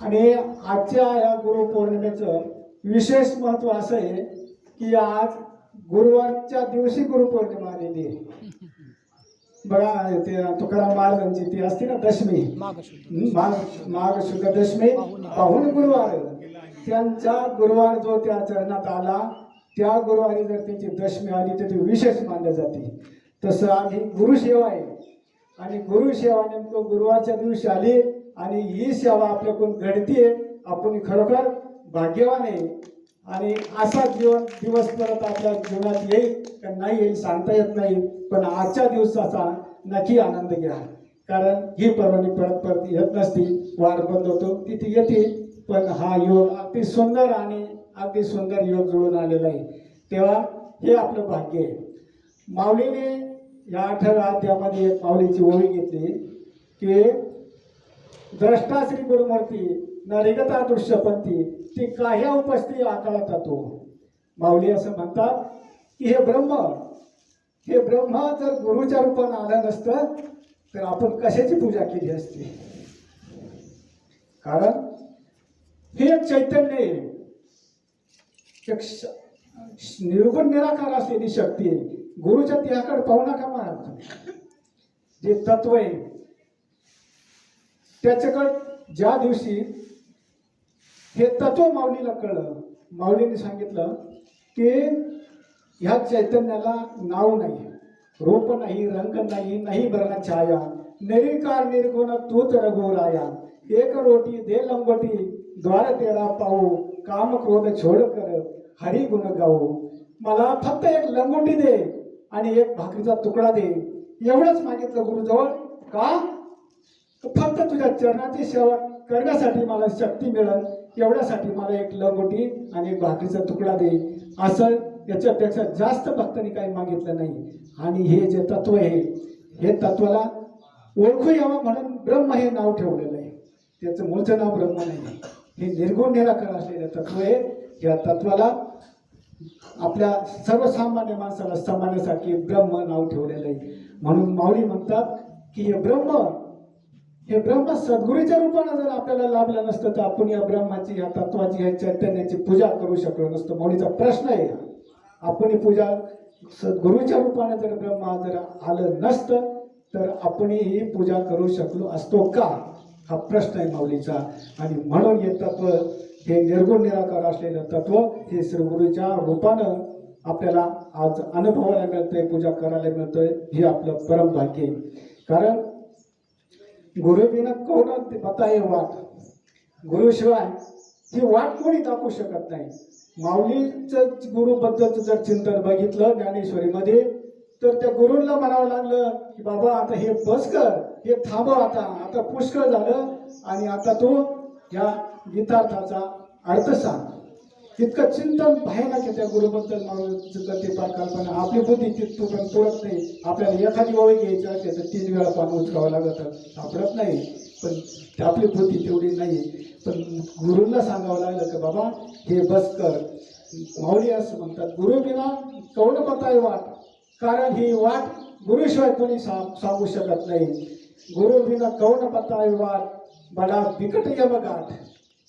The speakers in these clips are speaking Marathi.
आणि आजच्या या गुरुपौर्णिमेचं विशेष महत्त्व असं आहे की आज गुरुवारच्या दिवशी गुरुपौर्णिमा आलेली आहे. बघा ते तुकाराम महाराजांची ती असते ना दशमी. माघ माघ शुद्ध दशमी पाहून गुरुवार. त्यांचा गुरुवार जो त्या चरणात आला त्या गुरुवारी जर त्यांची दशमी आली तर ती विशेष मानली जाते. तसं आज ही गुरुसेवा आहे. आणि गुरुसेवा नेमकं गुरुवारच्या दिवशी आली आणि ही सेवा आपल्याकडून घडतीये आपण खरोखर भाग्यवान आहे. आणि असा जीवन दिवस परत आपल्या जीवनात येईल का नाही येईल सांगता येत नाही पण आजच्या दिवसाचा नक्की आनंद घ्या. कारण ही पर्वणी परत परत येत नसती वाट बंद होतो तिथे येते पण हा योग अगदी सुंदर आणि अगदी सुंदर योग जुळून आलेला आहे. तेव्हा हे आपलं भाग्य आहे. माऊलीने या अठरा त्यामध्ये माऊलीची ओळी घेतली की द्रष्टा श्री गुरुमूर्ती नरिगता दृश्यपंथी ती काह्या उपस्थिती आकाळात तो माऊली असं म्हणतात की हे ब्रह्म हे ब्रह्म जर गुरुच्या रूपानं आलं नसतं तर आपण कशाची पूजा केली असती? कारण हे एक चैतन्य आहे. एक निर्गुण निराकार असलेली शक्ती आहे. गुरुच्या त्याकडे पाहू नका महाराज जे तत्व आहे त्याच्याकडं ज्या दिवशी हे तत्व माऊलीला कळलं माऊलीने सांगितलं की ह्या चैतन्याला नाव नाही रूप नाही रंग नाही नाही बरण छाया निरिकार निर्गुण तूत रघुराया एक रोटी दे लंगोटी द्वार तेरा पाहू काम क्रोध छोड कर हरी गुण गाऊ. मला फक्त एक लंगोटी दे आणि एक भाकरीचा तुकडा दे. एवढंच मागितलं गुरुजवळ. का? फक्त तुझ्या चरणाची सेवा करण्यासाठी मला शक्ती मिळेल एवढ्यासाठी मला एक लंगोटी आणि एक भाकरीचा तुकडा दे. असं याच्यापेक्षा जास्त भक्तांनी काही मागितलं नाही. आणि हे जे तत्व आहे हे तत्वाला ओळखू यावं म्हणून ब्रह्म हे नाव ठेवलेलं आहे. त्याचं मूळचं नाव ब्रह्म नाही. हे निर्गुण निराकार असलेलं तत्व आहे. या तत्वाला आपल्या सर्वसामान्य माणसाला समानासाठी ब्रह्म नाव ठेवलेलं आहे. म्हणून माऊली म्हणतात की हे ब्रह्म हे ब्रह्म सद्गुरूच्या रूपानं जर आपल्याला लाभलं नसतं तर आपण या ब्रह्माची या तत्वाची या चैतन्याची पूजा करू शकलो नसतो. मौलीचा प्रश्न आहे हा. आपण ही पूजा सद्गुरूच्या रूपानं जर ब्रह्मा जर आलं नसतं तर आपण ही पूजा करू शकलो असतो का? हा प्रश्न आहे माऊलीचा आणि म्हणून हे तत्व हे निर्गुण निराकार असलेलं तत्व हे श्रीगुरूच्या रूपानं आपल्याला आज अनुभवायला मिळतंय पूजा करायला मिळतंय हे आपलं परम भाग्य आहे. कारण गुरुविना कोण बताये वाट? गुरुशिवाय ही वाट कोणी दाखवू शकत नाही. माऊलीचं गुरुबद्दलचं जर चिंतन बघितलं ज्ञानेश्वरीमध्ये तर त्या गुरुंना म्हणावं लागलं की बाबा आता हे बस कर हे थांबव आता आता पुष्कळ झालं आणि आता तो या गीतार्थाचा अर्थ सांग. इतकं चिंतन भयानक आहे त्या गुरुबद्दल माणूस ते पार कल्पना. आपली बुद्धी तिथपर्यंत तुळत नाही. आपल्याला एखादी ओळी घ्यायची असते तर तीन वेळा पाणी उचकावं लागतं. सापडत नाही. पण आपली बुद्धी तेवढी नाही. पण गुरुंना सांगावं लागलं की बाबा हे बस कर. माऊली असं म्हणतात गुरु बिना कौन पताय वाट? कारण ही वाट गुरुशिवाय कोणी सा- सांगू शकत नाही. गुरु बिना कौन पताय वाट? बडा बिकट यमगाठ.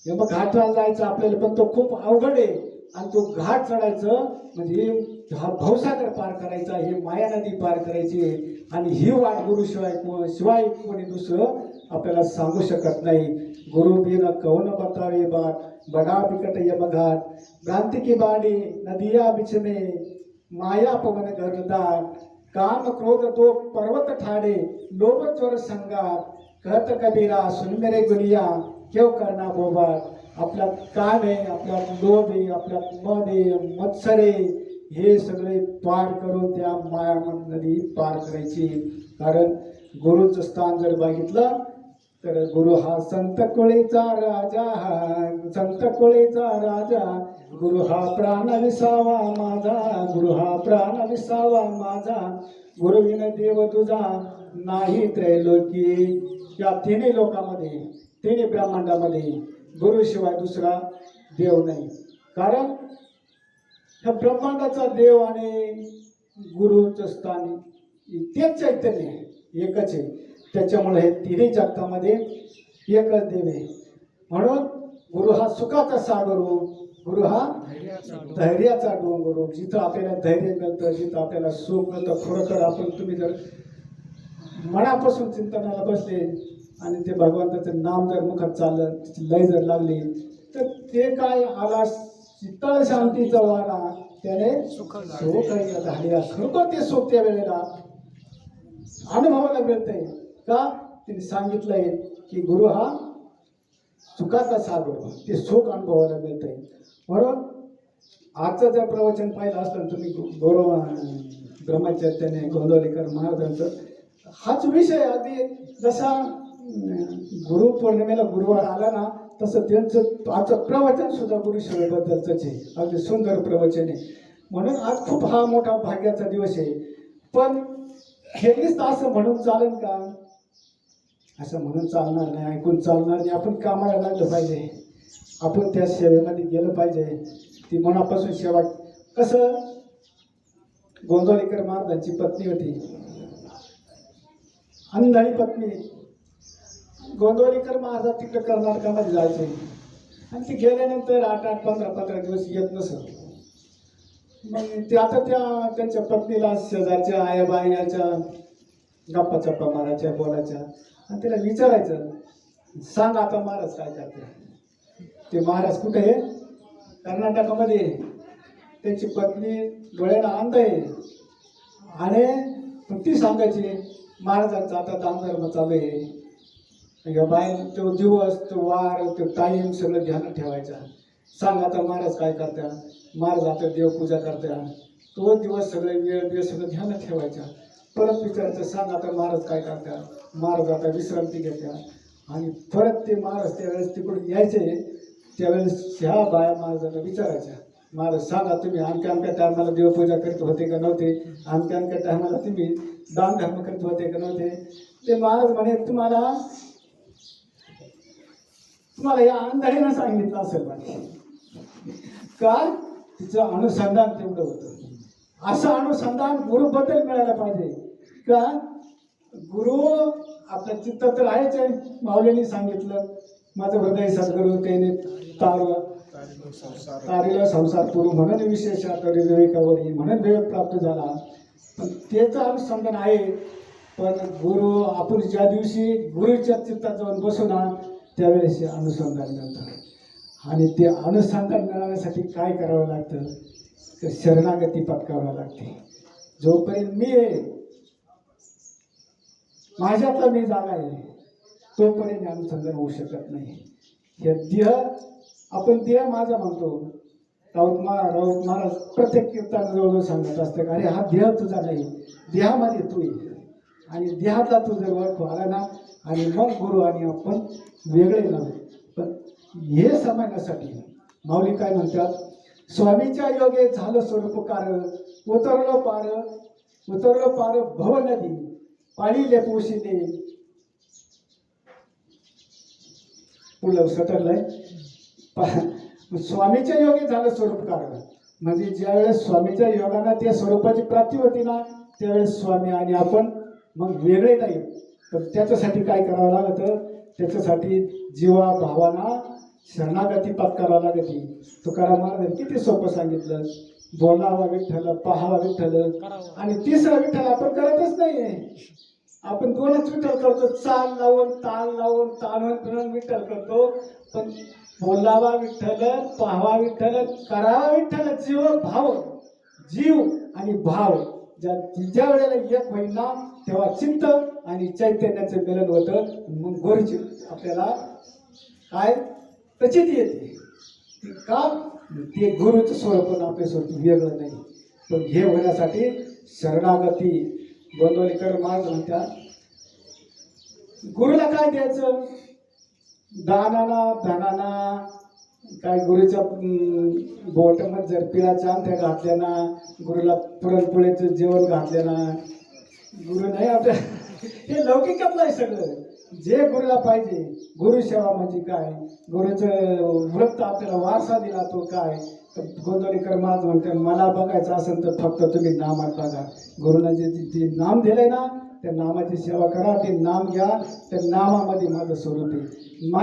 हे मग घाटाला जायचं आपल्याला पण तो खूप अवघड आहे. आणि तो घाट चढायचं म्हणजे हा भवसागर पार करायचा हे माया नदी पार करायची आणि ही वाट गुरुशिवाय शिवाय शिवाय कोणी दुसरं आपल्याला सांगू शकत नाही. गुरु बिन कौन बतावे बाट बडा बिकट यम घाट भ्रांति बाड़ी नदिया बिछने माया पवन गरदार काम क्रोध तो पर्वत ठाड़े लोभ चोर संगात. कहत कबीरा सुन मेरे गुनिया. केव करणा भोबाळ आपला काम आहे आपला लोभ आहे आपला मन आहे मत्सर आहे. हे सगळे पार करून त्या माया नदी पार करायची. कारण गुरुचं स्थान जर बघितलं तर गुरु हा संत कोळीचा राजा संत कोळीचा राजा. गुरु हा प्राण विसावा माझा गुरु हा प्राण विसावा माझा. गुरुविन देव तुझा नाही त्रैलोकी. या तिन्ही लोकांमध्ये तिन्ही ब्रह्मांडामध्ये गुरुशिवाय दुसरा देव नाही कारण ह्या ब्रह्मांडाचा देव आणि गुरुचं स्थान तेच चैतन्य आहे एकच आहे त्याच्यामुळे हे तिन्ही जगतामध्ये एकच देव आहे म्हणून गुरु हा सुखाचा सागर हो. गुरु हा धैर्याचा डोंगर हो. जिथं आपल्याला धैर्य मिळतं जिथं आपल्याला सुख मिळतं खरोखर आपण तुम्ही जर मनापासून चिंतनाला बसले आणि ते भगवंताचं नाम जर मुखात चाललं त्याची लय जर लागली तर ते काय आला शीतळ शांतीचा वारा त्याने सुख खरोखर ते सुख त्या वेळेला अनुभवाला मिळतंय. का? त्यांनी सांगितलंय की गुरु हा सुखाचा सागर ते सुख अनुभवायला मिळतंय. म्हणून आजचं जर प्रवचन पाहिलं असलं तुम्ही गौरव ब्रह्मचर्याने गोंदवलेकर महाराजांचं हाच विषय अगदी जसा गुरु गुरुपौर्णिमेला गुरुवार आला ना तसं त्यांचं आजचं प्रवचन सुद्धा गुरुशिवेबद्दलच आहे. अगदी सुंदर प्रवचन आहे. म्हणून आज खूप हा मोठा भाग्याचा दिवस आहे. पण हे असं म्हणून चालेल का? असं म्हणून चालणार नाही ऐकून चालणार नाही. आपण कामाला लागलं पाहिजे. आपण त्या सेवेमध्ये गेलं पाहिजे. ती मनापासून सेवा कसं? गोंदवलेकर महाराजांची पत्नी होती. अंधारी पत्नी. गोंदवलेकर महाराज तिकडे कर्नाटकामध्ये जायचे. आणि ते गेल्यानंतर आठ आठ पंधरा पंधरा दिवस येत नसत. मग ते आता त्या त्यांच्या पत्नीला शेजारच्या आया बायाच्या गप्पा चप्पा मारायच्या बोलायच्या. आणि तिला विचारायचं सांग आता महाराज काय करते ते महाराज कुठे आहे? कर्नाटकामध्ये आहे. त्यांची पत्नी डोळ्याला अंध आहे. आणि ती सांगायची महाराजांचा आता दानधर्म चालू आहे. या बाय तो दिवस तो वार तो टाईम सगळं ध्यान ठेवायचा. सांग आता महाराज काय करत्या? महाराज आता देवपूजा करत्या. तो दिवस सगळे वेळ वेळ सगळं ध्यान ठेवायचा. परत विचारायचं सांग आता महाराज काय करत्या? महाराज आता विश्रांती घेत्या. आणि परत ते महाराज त्यावेळेस तिकडून यायचे. त्यावेळेस ह्या बाया महाराजांना विचारायच्या. महाराज सांगा तुम्ही आणखी अमक्या टायमाला देवपूजा करत होते का नव्हते? अमक्या अमक्या टायमाला तुम्ही दान धर्म करत होते का नव्हते? ते महाराज म्हणे तुम्हाला तुम्हाला या अंधारीनं सांगितलं असेल म्हणे का तिचं अनुसंधान तेवढं होतं. असं अनुसंधान गुरुबद्दल मिळायला पाहिजे. का? गुरु आपलं चित्त तर आहेच आहे. माऊलींनी सांगितलं माझं हृदय सद्गुरु त्याने तार तारीला संसार पुरू म्हणून विशेष तरी विवेकावरी म्हणून विवेक प्राप्त झाला. पण त्याचं अनुसंधान आहे. पण गुरु आपण ज्या दिवशी गुरुच्या चित्तात जाऊन बसू ना त्यावेळेस हे अनुसंधान मिळतं. आणि ते अनुसंधान मिळवण्यासाठी काय करावं लागतं? तर शरणागती पत्करावं लागते. जोपर्यंत मी आहे माझ्यातला मी जागा आहे तोपर्यंत अनुसंधान होऊ शकत नाही. हे देह आपण देह माझा म्हणतो. राऊत महाराज राऊत महाराज प्रत्येक कीर्तन जवळजवळ सांगत असतं अरे हा देह तुझा नाही. देहामध्ये तू आहे आणि देहातला तू जर ओळख आला ना आणि मग गुरु आणि आपण वेगळे नव्हे पण हे समजण्यासाठी माऊली काय म्हणतात स्वामीच्या योगे झालं स्वरूपकार उतरलो पार उतरलो पार भव नदी पाळीले पोशिले पुढलं सटरलंय स्वामीच्या योगे झालं स्वरूपकार म्हणजे ज्यावेळेस स्वामीच्या योगानं त्या स्वरूपाची प्राप्ती होती ना त्यावेळेस स्वामी आणि आपण मग वेगळे नाही. तर त्याच्यासाठी काय करावं लागत? त्याच्यासाठी जीवा भावाना शरणागती पत्करावं लागती. तुकाराम महाराजांनी किती सोपं सांगितलं? बोलावा विठ्ठल पहावा विठ्ठल. आणि तिसरा विठ्ठल आपण करतच नाहीये. आपण दोनच विठ्ठल करतो. चाल लावून ताल लावून ताणून फिरून विठ्ठल करतो. पण बोलावा विठ्ठल पाहावा विठ्ठल करावा विठ्ठल जीव भाव. जीव आणि भाव. ज्या ज्या वेळेला एक होईल ना तेव्हा चित्त आणि चैतन्याचं मिलन होतं. मग गुरुची आपल्याला काय प्रचिती येते? का? ते गुरुचं स्वरूप आपल्या स्वरूप वेगळं नाही. पण हे होण्यासाठी शरणागती गोंदवलेकर महाराज म्हणतात गुरुला काय द्यायचं? दानाना धनाना काय गुरुच्या बोटमध्ये जर पिळाच्या अंगठ्या घातल्या ना गुरुला पुरणपोळीचं जेवण घातलं ना गुरु नाही आपल्या. हे लौकिकातलं आहे सगळं. जे गुरुला पाहिजे गुरु सेवा म्हणजे काय? गुरुचं वृत्त आपल्याला वारसा दिला तो काय? तर गोंदवलेकर महाराज म्हणते मला बघायचं असेल तर फक्त तुम्ही नामात बघा. गुरुला जे जे- नाम दिलंय ना त्या नामाची सेवा करा ते नाम घ्या त्या नामामध्ये माझं स्वरूप आहे. मा